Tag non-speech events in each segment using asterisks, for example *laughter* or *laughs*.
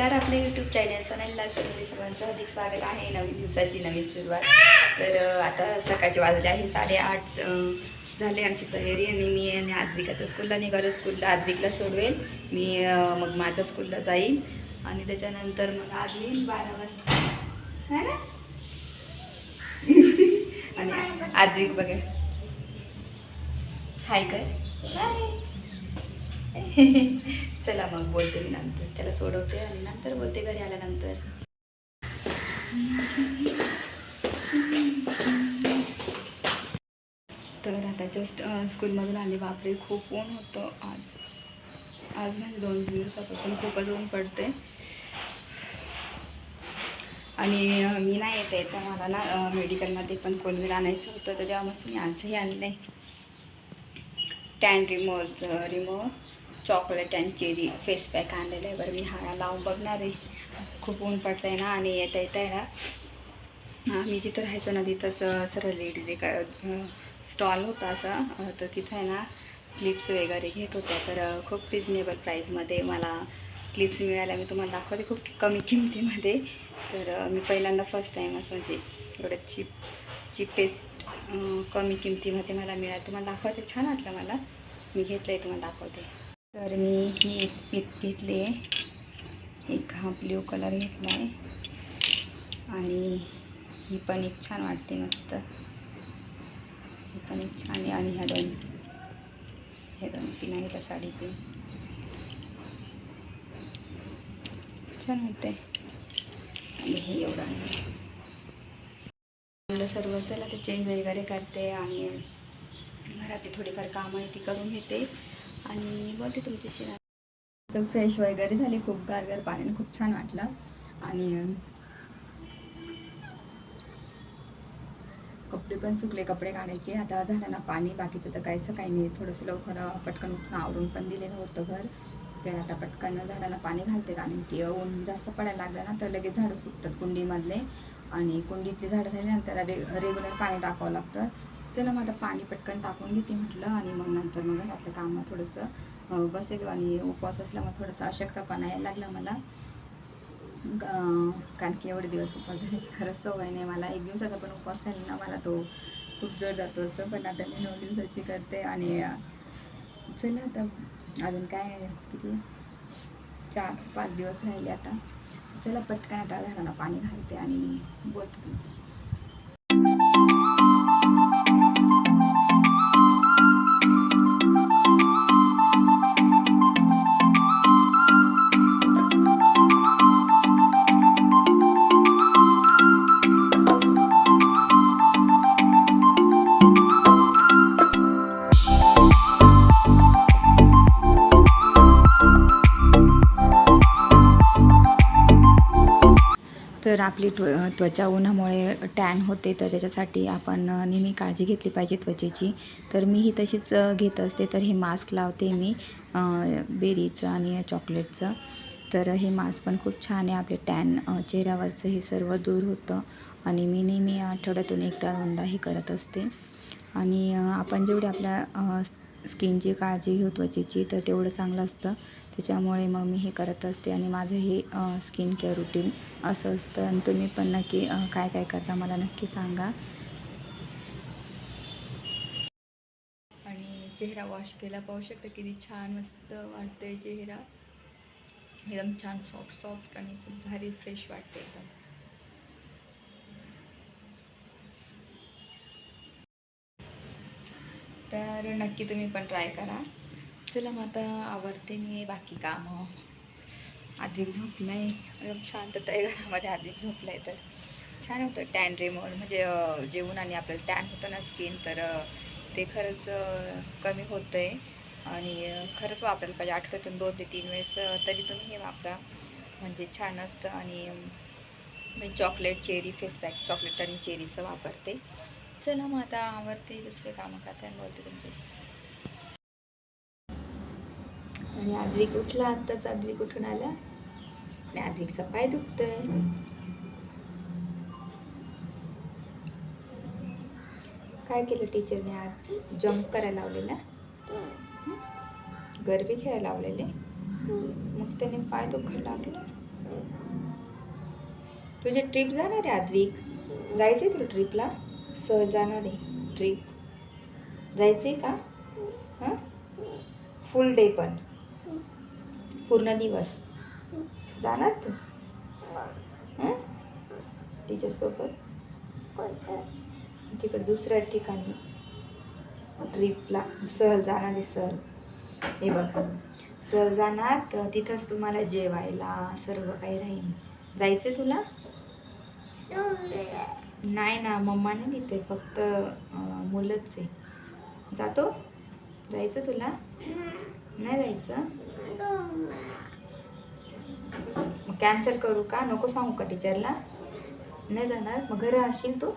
नमस्कार आपल्या YouTube channel Sonal लाशमध्ये सर्वांचं अधिक स्वागत आहे. नवीन दिवसाची नवीन सुरुवात. तर आता सकाळचे वाजले आहे साडेआठ झाले आमची तयारी आणि मी आणि आद्विक आता स्कूलला निघालो. स्कूलला आद्विकला सोडवेल. मी मग माझ्या स्कूलला जाईन. आणि त्याच्यानंतर मग आज येईल बारा वाजता. है ना? *laughs* आणि आद्विक बघा हाय कर *laughs* चला मग बोलते मी नंतर. त्याला सोडवते आणि नंतर बोलते घरी आल्यानंतर. तर आता जस्ट स्कूलमधून आले. बापरे खूप ऊन होतं आज. आज म्हणजे दोन तीन दिवसापासून खूपच ऊन पडते आणि मी नाही येते तर मला ना मेडिकलमध्ये पण कोलवीर आणायचं होतं तर तेव्हा मस्त मी आजही आणलं आहे टॅन रिमोचं रिमो chocolate and cherry face pack आणलेलं आहे. बरं मी हा लावून बघणार आहे. खूप ऊन पडतं आहे ना आणि येता येता आहे ना मी जिथं राहायचो ना तिथंच सरळ लेडीज एक स्टॉल होता असा. तर तिथं आहे ना क्लिप्स वगैरे घेत होत्या तर खूप रिजनेबल प्राईजमध्ये मला क्लिप्स मिळाल्या. मी तुम्हाला दाखवते खूप कमी किमतीमध्ये. तर मी पहिल्यांदा फर्स्ट टाईम असं म्हणजे एवढं चीप चिपेस्ट कमी किमतीमध्ये मला मिळालं. तुम्हाला दाखवते छान वाटलं मला. मी घेतलं आहे तुम्हाला दाखवते. तर मी ही एक क्लिप घेतली. आहे एक हा ब्ल्यू कलर घेतला आहे आणि ही पण एक छान वाटते मस्त. ही पण एक छान आहे. आणि ह्या दोन हे दोन पिना त्या साडी पिन. छान वाटते आणि हे एवढं आणलं आपलं सर्व चला ते चेंज वगैरे करते आणि घरातली थोडीफार कामं आहे ती करून घेते. आणि बोलते तुमच्याशी असं फ्रेश वगैरे झाली खूप गारगार पाण्याने खूप छान वाटलं. आणि कपडे पण सुकले कपडे काढायचे. आता झाडांना पाणी बाकीचं तर काय काही नाही. थोडंसं लवकर पटकन उठून आवरून पण दिलेलं होतं घर. तर आता पटकन झाडांना पाणी घालते. कारण की ऊन जास्त पडायला लागलं ना तर लगेच झाडं सुकतात कुंडीमधले. आणि कुंडीतली झाडं राहिल्यानंतर रे रेग्युलर पाणी टाकावं लागतं. चला मग आता पाणी पटकन टाकून घेते म्हटलं आणि मग नंतर मग घरातलं कामं थोडंसं बसेल आणि उपवास असल्यामुळे थोडंसं अशक्तपणा यायला लागला मला. कारण की एवढे दिवस उपवास धरायची खरंच सवय नाही मला. एक दिवसाचा पण उपवास राहिला ना मला तो खूप जड जातो असं. पण आता मी नऊ दिवसाची करते आणि चला आता अजून काय किती? चार पाच दिवस राहिले आता. चला पटकन आता झाडांना पाणी घालते आणि बोलते तुमच्याशी. आपली त्व त्वचा उन्हामुळे टॅन होते तर त्याच्यासाठी आपण नेहमी काळजी घेतली पाहिजे त्वचेची. तर मीही तशीच घेत असते. तर हे मास्क लावते मी बेरीचं आणि चॉकलेटचं. तर हे मास्क पण खूप छान आहे. आपले टॅन चेहऱ्यावरचं हे सर्व दूर होतं. आणि मी नेहमी आठवड्यातून एकदा दोनदा हे करत असते. आणि आपण जेवढे आपल्या स्किनची काळजी घेऊ त्वचेची तर तेवढं चांगलं असतं. त्याच्यामुळे मग मी हे करत असते आणि माझं हे स्किन केअर रुटीन असं असतं. आणि तुम्ही पण नक्की काय काय करता मला नक्की सांगा. आणि चेहरा वॉश केला पाहू शकता किती छान मस्त वाटतंय चेहरा. एकदम छान सॉफ्ट सॉफ्ट आणि खूप भारी फ्रेश वाटते एकदम. तर नक्की तुम्ही पण ट्राय करा. चला मग आता आवडते मी बाकी कामं. आद्विक झोपलं आहे एकदम शांतता आहे घरामध्ये आद्विक झोपलं आहे तर. छान होतं टॅन रिमोव्हल म्हणजे जेवून आणि आपल्याला टॅन होतं ना स्किन तर ते खरंच कमी होतं आहे आणि खरंच वापरायला पाहिजे. आठवड्यातून दोन ते तीन वेळेस तरी तुम्ही हे वापरा. म्हणजे छान असतं. आणि मी chocolate cherry face pack chocolate आणि चेरीचं वापरते. चला मग आता आवडते दुसरे कामं करते आणि बोलते तुमच्याशी. आणि आद्विक उठला आत्ताच आद्विक उठून आला. आणि आद्विकचा पाय दुखतोय. काय केलं टीचरने आज? जम्प करायला लावलेला? गरबी खेळायला लावलेले? मग त्याने पाय दुखायला लागला. तुझी ट्रिप जाणार आहे आद्विक? जायचं आहे तुला ट्रिपला सहज जाणार आहे ट्रिप जायचं आहे का? हां? फुल डे पण. पूर्ण दिवस. जाणार तू? हां? टीचरसोबत तिकडे दुसऱ्या ठिकाणी. ट्रिपला सहल जाणार आहे सहल. हे बघ. सहल जाणार तर तिथंच तुम्हाला जेवायला सर्व काही राहील जायचं तुला? नाही ना मम्मा नाही तिथे फक्त मुलंच आहे. जातो? जायचं तुला? नाही जायचं? मग कॅन्सल करू का? नको सांगू का टीचरला नाही जाणार? मग घरी असशील तू?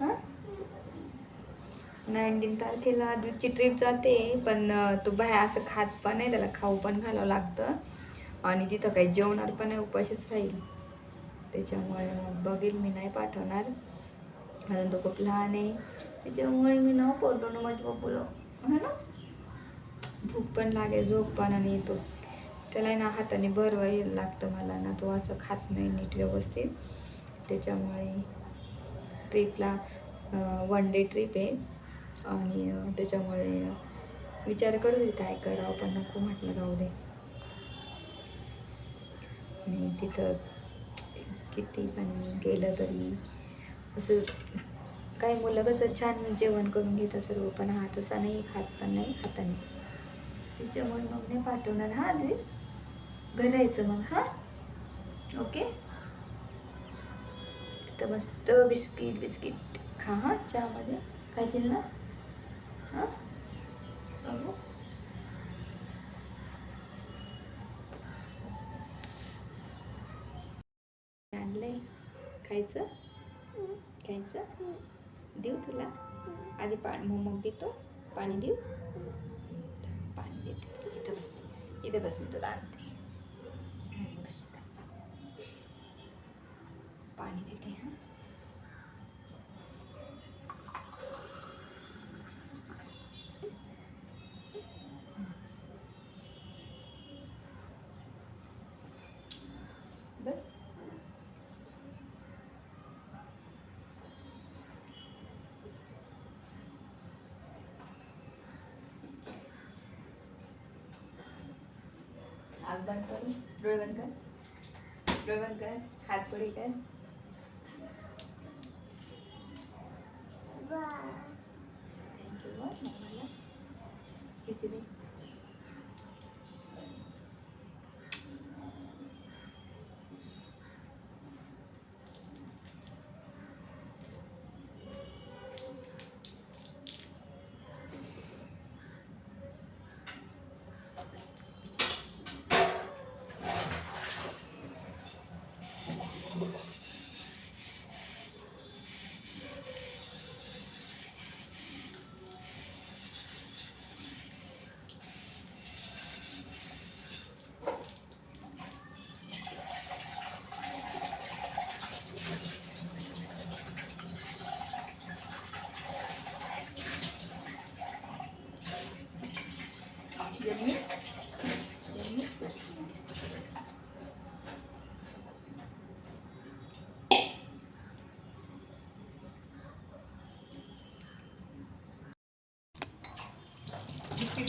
हां? नाईन्टीन तारखेला आजची ट्रिप जाते पण तू बाहेर असं खात पण नाही त्याला खाऊ पण घालावं लागतं. आणि तिथं काही जेवणार पण नाही उपाशीच राहील. त्याच्यामुळे मग बघेल मी नाही पाठवणार. अजून तो खूप लहान आहे. त्याच्यामुळे मी न पाठवणं माझ्या बाबूला. है ना? भूक पण लागेल झोप पण आणि येतो. त्याला ना हाताने भरवायला लागतं मला ना. तो असं खात नाही नीट व्यवस्थित. त्याच्यामुळे ट्रिपला वन डे ट्रिप आहे. आणि त्याच्यामुळे विचार करू दे काय करावं पण नको म्हटलं जाऊ दे. आणि तिथं किती पण गेलं तरी. असं काही मुलं कसं छान जेवण करून घेतात सर्व पण हा तसा नाही खात पण नाही हाताने त्याच्यामुळे मग नाही पाठवणार. हा दे. घर यायचं मग हां. ओके. तर मस्त बिस्किट बिस्किट खा हां चहामध्ये. खाशील ना? हां बघू आणलंय खायचं खायचं देऊ तुला. आधी पाणी मग मग पितो पाणी देऊ. पाणी देते. इथं बस. इथं बस मी तुला आणते. बस. पाणी देते हां बस आग बंद करू डोळे बंद कर डोळे बंद कर हात पुढे कर थँक्यू मम्माला किसी दे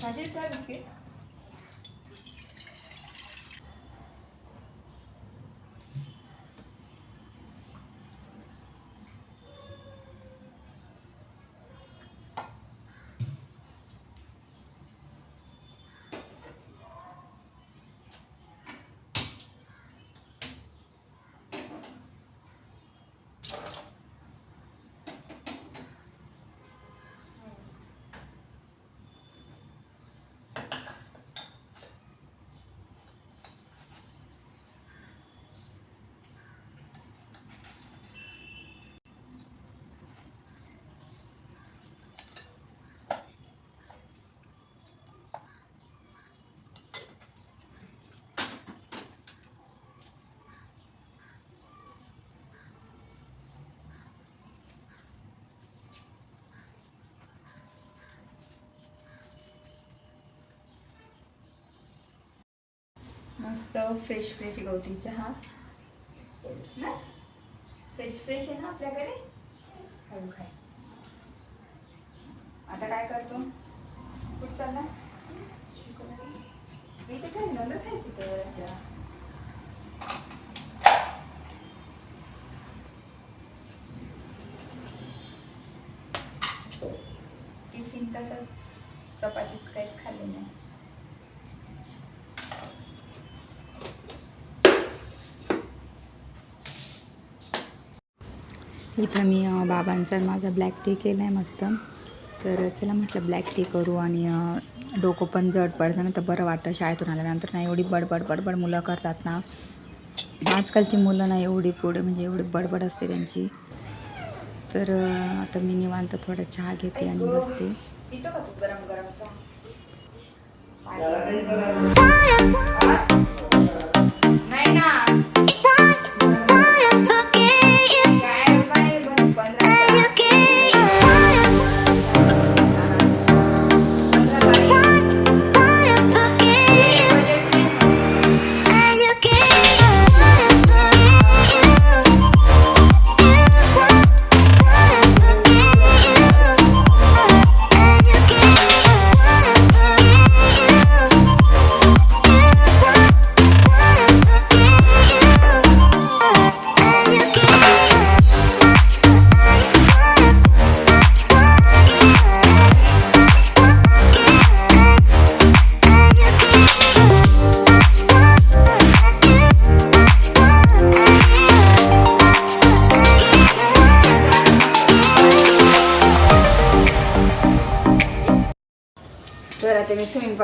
बिस्किट खाशील का बिस्किट मस्त फ्रेश फ्रेश गवती चहा ना? फ्रेश फ्रेश आहे ना आपल्याकडे? हळू खाय. आता काय करतो? कुठं चालला मी ते काय नंतर खायचं तर चहा टिफिन तसंच चपातीच काहीच खाल्ली नाही. इथं मी बाबांचा माझा ब्लॅक टी केला आहे मस्त. तर चला म्हटलं ब्लॅक टी करू आणि डोकं पण जड पडतं ना तर बरं वाटतं शाळेतून आल्यानंतर. ना एवढी बडबड बडबड मुलं करतात ना. आजकालची मुलं ना एवढी पुढे म्हणजे एवढी बडबड असते त्यांची. तर आता मी निवांत थोडा चहा घेते आणि बसते.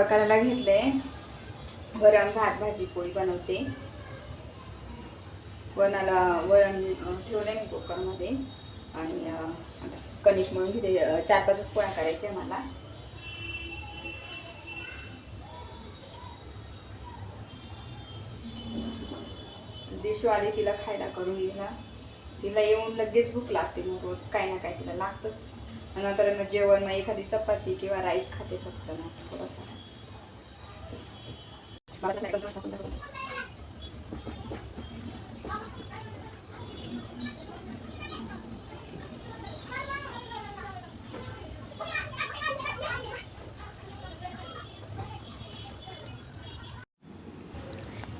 स्वयंपाक करायला स्वयंपाकाला घेतले वरण भात भाजी पोळी बनवते. वनाला वरण ठेवले मी कुकरमध्ये. आणि अं, कणिक म्हणून घेते. चार पाचच पोळ्या करायच्या मला. दिशू आली तिला खायला करून दिला तिला येऊन लगेच भूक लागते मग रोज. काही ना काही तिला लागतच. नंतर मग जेवण मग एखादी चपाती किंवा राईस खाते फक्त ना थोडंसं इथे चाललं आहे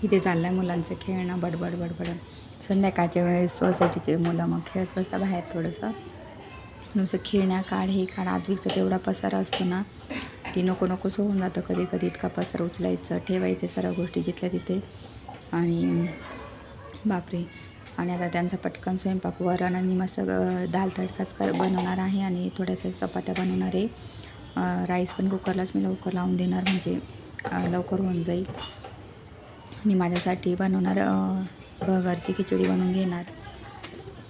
इथे चाललंय मुलांचं खेळणं बडबड बडबड. संध्याकाळच्या वेळेस सोसायटीचे मुलं मग खेळत बसा बाहेर थोडंसं. नुसतं खेळण्या काढ हे काढ आधीचा तेवढा पसारा असतो ना. की नको नकोस होऊन जातं. कधी कधी इतका पसारा उचलायचं ठेवायचं सर्व गोष्टी जिथल्या तिथे. आणि बापरे. आणि आता त्यांचा पटकन स्वयंपाक वरण आणि मस्त दाल तडकाच कर बनवणार आहे आणि थोड्याशा चपात्या बनवणार आहे. राईस पण कुकरलाच मी लवकर लावून देणार म्हणजे लवकर होऊन जाईल. आणि माझ्यासाठी बनवणार अं, भगरची खिचडी बनवून घेणार.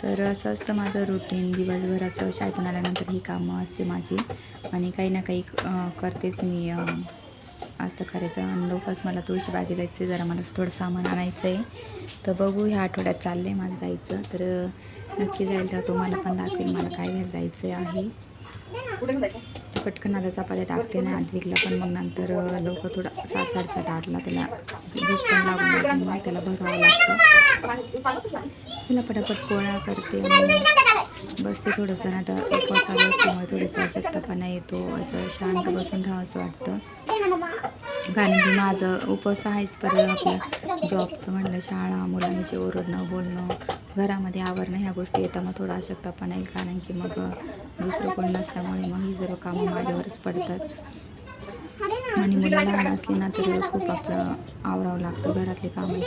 तर असं असतं माझं रुटीन दिवसभर असं शाळेतून आल्यानंतर ही कामं असते माझी. आणि काही ना काही करतेच मी अं, असतं करायचं आणि लवकरच मला तुळशी बागे जायचं जरा मला थोडं सामान आणायचं आहे तर बघू ह्या आठवड्यात चाललं आहे माझं जायचं. तर नक्की जाईल तर तुम्हाला पण दाखवेल मला काय घ्यायला जायचं आहे. पटकन आता चपात्या टाकते ना आद्विकला पण मग नंतर लवकर थोडा सात साडेसात आठला त्याला भूक पण लागून मग त्याला भरावं लागतं. त्याला पटापट पोळ्या करते बसते थोडंसं ना आता उपवास चालू असल्यामुळे थोडंसं अशक्तपणा येतो असं शांत बसून राहावं असं वाटतं. कारण की माझं उपवास आहेच पर्यंत आपल्या जॉबचं म्हणलं शाळा मुलांशी ओरडणं बोलणं घरामध्ये आवरणं ह्या गोष्टी येतात मग थोडा अशक्तपणा येईल. कारण की मग दुसरं कोण नसल्यामुळे मग ही सर्व कामं माझ्यावरच पडतात. आणि मुलं लहान असली ना तर खूप आपलं आवरावं लागतं. घरातले कामं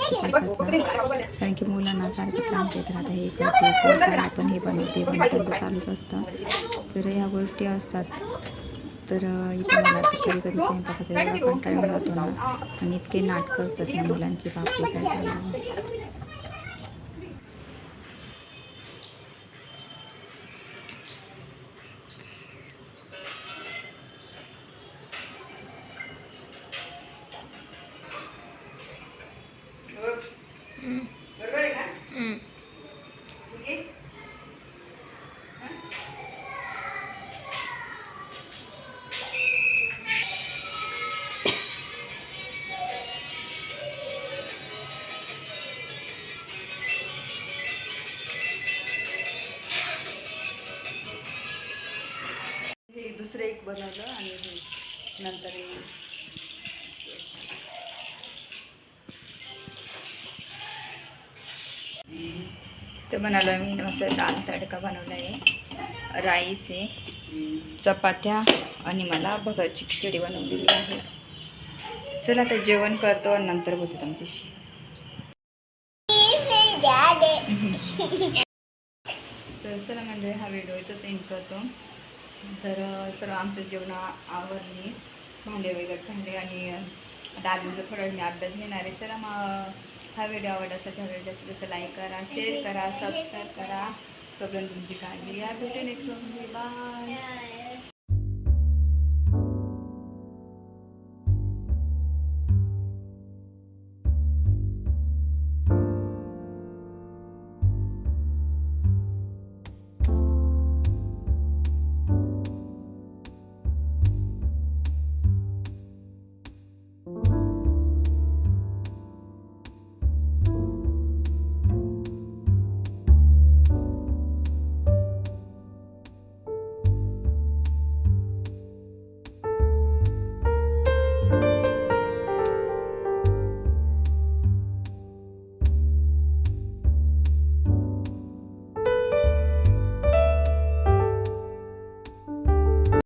कारण की मुलांना सारखे त्रास देत राहतं हे करते आपण हे बनवते पण चालूच असतं. तर ह्या गोष्टी असतात. तर इथे मला कधी कधी स्वयंपाकाचा कंटाळून जातो ना. आणि इतके नाटकं असतात ना मुलांची बापरे काय सांगावं नंतर येईल तर म्हणालो मी. मस्त दाल तडका बनवला आहे. राईस आहे. चपात्या आणि मला भगरची खिचडी बनवलेली आहे. चला आता जेवण करतो आणि नंतर बोलतो तुमच्याशी. *laughs* तर चला म्हणजे हा व्हिडिओ इथंच एंड करतो. तर सर्व आमचं जेवण आवरली. भांडे वगैरे झाले आणि अं, आता थोडा वेळ मी अभ्यास घेणार आहे. चला मग हा व्हिडिओ आवडला असेल तर व्हिडिओ जास्तीत जास्त लाईक करा शेअर करा सबस्क्राईब करा. तोपर्यंत तुमची काळजी घ्या. भेटू नेक्स्ट बाय.